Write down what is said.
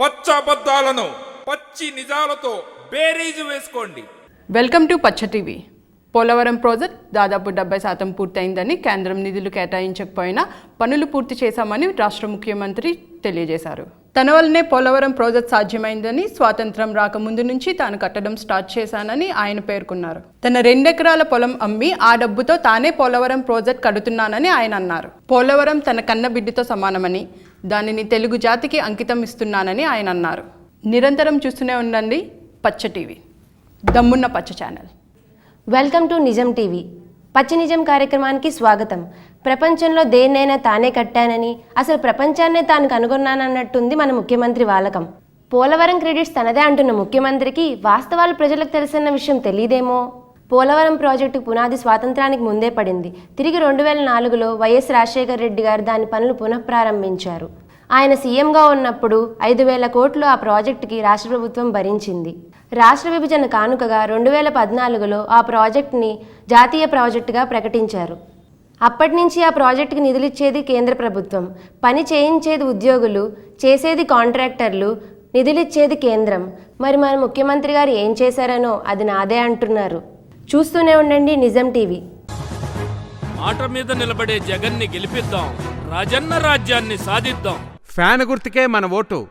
పచ్చ అబద్ధాలను పచ్చి నిజాలతో బేరీజు వేసుకోండి. వెల్కమ్ టు పచ్చ టీవీ. పోలవరం ప్రాజెక్ట్ దాదాపు డెబ్బై శాతం పూర్తయిందని కేంద్రం నిధులు కేటాయించకపోయినా పనులు పూర్తి చేశామని రాష్ట్ర ముఖ్యమంత్రి తెలియజేశారు. తన వల్లనే పోలవరం ప్రాజెక్ట్ సాధ్యమైందని స్వాతంత్రం రాకముందు నుంచి తాను కట్టడం స్టార్ట్ చేశానని ఆయన పేర్కొన్నారు. తన రెండెకరాల పొలం అమ్మి ఆ డబ్బుతో తానే పోలవరం ప్రాజెక్ట్ కడుతున్నానని ఆయన అన్నారు. పోలవరం తన కన్న బిడ్డతో సమానమని దానిని తెలుగు జాతికి అంకితం ఇస్తున్నానని ఆయన అన్నారు. నిరంతరం చూస్తూనే ఉండండి పచ్చ టీవీ. దమ్మున్న పచ్చ ఛానల్. వెల్కమ్ టు నిజం టీవీ. పచ్చ నిజం కార్యక్రమానికి స్వాగతం. ప్రపంచంలో దేన్నైనా తానే కట్టానని అసలు ప్రపంచాన్నే తాను కనుగొన్నానన్నట్టుంది మన ముఖ్యమంత్రి వాలకం. పోలవరం క్రెడిట్స్ తనదే అంటున్న ముఖ్యమంత్రికి వాస్తవాలు ప్రజలకు తెలిసిన విషయం తెలియదేమో పోలవరం ప్రాజెక్టు పునాది స్వాతంత్రానికి ముందే పడింది. తిరిగి రెండు వేల నాలుగులో వైఎస్ రాజశేఖర రెడ్డి గారు దాని పనులు పునఃప్రారంభించారు. ఆయన సీఎంగా ఉన్నప్పుడు ఐదు వేల కోట్లు ఆ ప్రాజెక్టుకి రాష్ట్ర ప్రభుత్వం భరించింది. రాష్ట్ర విభజన కానుకగా రెండు వేల పద్నాలుగులో ఆ ప్రాజెక్టుని జాతీయ ప్రాజెక్టుగా ప్రకటించారు. అప్పటి నుంచి ఆ ప్రాజెక్టుకి నిధులిచ్చేది కేంద్ర ప్రభుత్వం. పని చేయించేది ఉద్యోగులు చేసేది కాంట్రాక్టర్లు నిధులిచ్చేది కేంద్రం. మరి మన ముఖ్యమంత్రి గారు ఏం చేశారనో అది నాదే అంటున్నారు. చూస్తూనే ఉండండి నిజం టీవీ. మాట మీద నిలబడే జగన్ని గెలిపిద్దాం. రాజన్న రాజ్యాన్ని సాధిద్దాం. ఫ్యాన్ గుర్తుకే మన ఓటు.